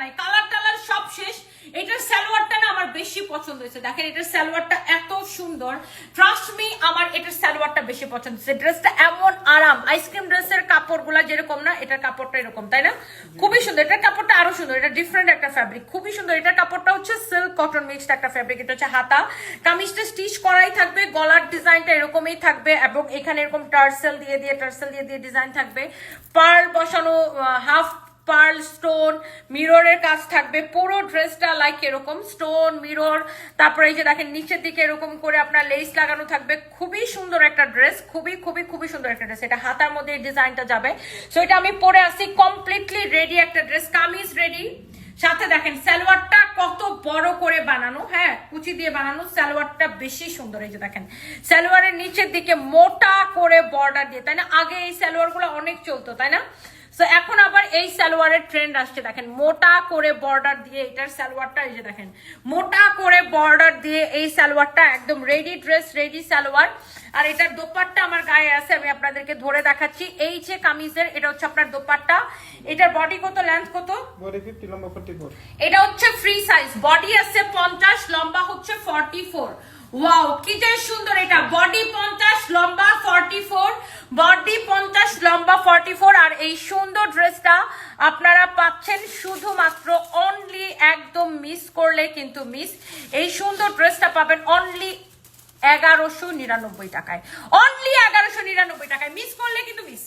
নাই কালার টালার সব শেষ। এটার সালোয়ারটা না আমার বেশি পছন্দ হয়েছে। দেখেন, এটার সালোয়ারটা এত সুন্দর। ট্রাস্ট মি আমার এটার সালোয়ারটা বেশি পছন্দ হয়েছে। ড্রেসটা এমন আরাম। আইসক্রিম ড্রেসের কাপড়গুলা যেরকম না, এটার কাপড়টা এরকম, তাই না? খুবই সুন্দর। এটার কাপড়টা আরও সুন্দর। এটা ডিফারেন্ট একটা ফ্যাব্রিক খুবই সুন্দর। এটার কাপড়টা হচ্ছে সিল্ক কটন মিক্সড একটা ফ্যাব্রিক এটা হচ্ছে হাতা। কামিজটা স্টিচ করাই থাকবে। গলার ডিজাইনটা এরকমই থাকবে এবং এখানে এরকম টার্সেল দিয়ে দিয়ে, টার্সেল দিয়ে দিয়ে ডিজাইন থাকবে। পার্ল বসানো হাফ পার্ল স্টোন, মিররের কাজ থাকবে। পুরো ড্রেসটা লাইক এরকম, স্টোন, মিরর, তারপরে এই যে দেখেন নিচের দিকে এরকম করে আপনার লেস লাগানো থাকবে। খুবই সুন্দর একটা ড্রেস খুবই খুবই খুবই সুন্দর একটা ড্রেস এটা হাতার মধ্যে ডিজাইনটা যাবে। সো এটা আমি পরে আসি কমপ্লিটলি রেডি একটা ড্রেস কামিজ রেডি সাথে দেখেন সালোয়ারটা কত বড় করে বানানো হ্যাঁ কুচি দিয়ে বানানো, সালোয়ারটা বেশি সুন্দর। এই যে দেখেন, সালোয়ারের নিচের দিকে মোটা করে বর্ডার দিয়ে, তাই না? আগে এই সালোয়ারগুলো অনেক চলতো, তাই না? তো এখন আবার এই সালোয়ারের ট্রেন্ড আসছে দেখেন মোটা করে বর্ডার দিয়ে এটার সালোয়ারটা এই যে দেখেন মোটা করে বর্ডার দিয়ে এই সালোয়ারটা একদম রেডি ড্রেস রেডি সালোয়ার। আর এটার দোপাট্টা আমার গায়ে আছে আমি আপনাদেরকে ধরে দেখাচ্ছি। এই যে কামিজের এটা হচ্ছে আপনার দোপাট্টা। এটার বডি কত লেন্থ কত? বডি ফিফটি লম্বা ফোর্টি ফোর এটা হচ্ছে ফ্রি সাইজ বডি আছে পঞ্চাশ লম্বা হচ্ছে ফর্টি ফোর ওয়াও কি যে সুন্দর এটা। বডি পঞ্চাশ লম্বা ফর্টি ফোর বডি পঞ্চাশ লম্বা আর এই সুন্দর ড্রেসটা আপনারা পাচ্ছেন শুধুমাত্র অনলি একদম মিস করলে কিন্তু মিস এই সুন্দর ড্রেসটা পাবেন অনলি এগারোশো নিরানব্বই টাকায়। অনলি এগারোশো নিরানব্বই টাকায়। মিস করলে কিন্তু মিস